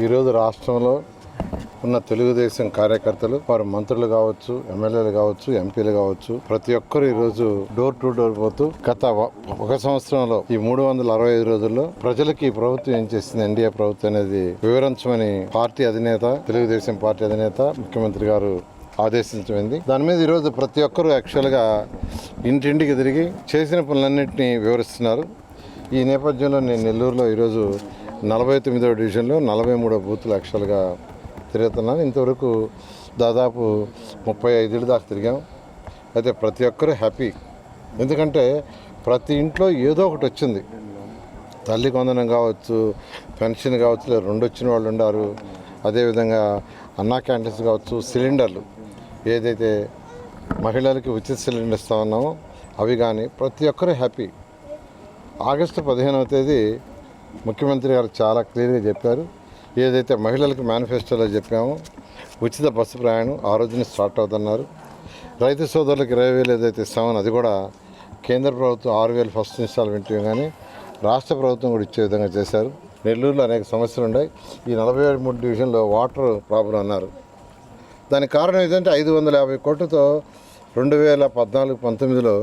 ఈరోజు రాష్ట్రంలో ఉన్న తెలుగుదేశం కార్యకర్తలు వారు మంత్రులు కావచ్చు ఎమ్మెల్యేలు కావచ్చు ఎంపీలు కావచ్చు ప్రతి ఒక్కరు ఈరోజు డోర్ టు డోర్ పోతూ గత ఒక సంవత్సరంలో ఈ మూడు వందల అరవై ఐదు రోజుల్లో ప్రజలకు ఈ ప్రభుత్వం ఏం చేసింది? ఎన్డీఏ ప్రభుత్వం అనేది వివరించమని పార్టీ అధినేత తెలుగుదేశం పార్టీ అధినేత ముఖ్యమంత్రి గారు ఆదేశించమైంది దాని మీద ఈరోజు ప్రతి ఒక్కరూ యాక్చువల్గా ఇంటింటికి తిరిగి చేసిన పనులన్నింటినీ వివరిస్తున్నారు. ఈ నేపథ్యంలో నేను నెల్లూరులో ఈరోజు నలభై తొమ్మిదవ డివిజన్లో నలభై మూడో బూతులు యాక్చువల్గా తిరుగుతున్నాను. ఇంతవరకు దాదాపు ముప్పై ఐదేళ్ళు దాకా తిరిగాం. అయితే ప్రతి ఒక్కరూ హ్యాపీ. ఎందుకంటే ప్రతి ఇంట్లో ఏదో ఒకటి వచ్చింది. తల్లి కొందనం కావచ్చు పెన్షన్ కావచ్చు లేదా రెండు వచ్చిన వాళ్ళు ఉన్నారు అదేవిధంగా అన్నా క్యాంటీన్స్ కావచ్చు సిలిండర్లు. ఏదైతే మహిళలకి ఉచిత సిలిండర్ ఇస్తా ఉన్నామో అవి కానీ ప్రతి ఒక్కరూ హ్యాపీ. ఆగస్టు పదిహేనవ తేదీ ముఖ్యమంత్రి గారు చాలా క్లియర్గా చెప్పారు. ఏదైతే మహిళలకు మేనిఫెస్టోలో చెప్పామో ఉచిత బస్సు ప్రయాణం ఆ రోజున స్టార్ట్ అవుతున్నారు. రైతు సోదరులకు ఇరవై వేలు ఏదైతే ఇస్తామని అది కూడా కేంద్ర ప్రభుత్వం ఆరు వేలు ఫస్ట్ ఇన్స్టాల్మెంట్ కానీ రాష్ట్ర ప్రభుత్వం కూడా ఇచ్చే విధంగా చేశారు. నెల్లూరులో అనేక సమస్యలు ఉన్నాయి. ఈ నలభై ఏడు మూడు డివిజన్లో వాటర్ ప్రాబ్లం అన్నారు. దానికి కారణం ఏంటంటే ఐదు వందల యాభై కోట్లతో రెండు వేల పద్నాలుగు పంతొమ్మిదిలో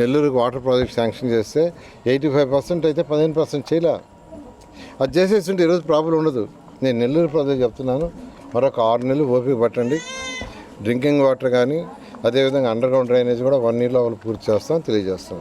నెల్లూరుకు వాటర్ ప్రాజెక్ట్ శాంక్షన్ చేస్తే ఎయిటీ ఫైవ్ పర్సెంట్ అయితే పదిహేను పర్సెంట్ చేయలే. అది చేసేస్తుంటే ఈరోజు ప్రాబ్లం ఉండదు. నేను నెల్లూరు ప్రజలు చెప్తున్నాను. మరొక ఆరు నెలలు ఓపిక పట్టండి. డ్రింకింగ్ వాటర్ కానీ అదేవిధంగా అండర్ గ్రౌండ్ డ్రైనేజ్ కూడా వన్ ఇయర్లో వాళ్ళు పూర్తి చేస్తాం తెలియజేస్తాం.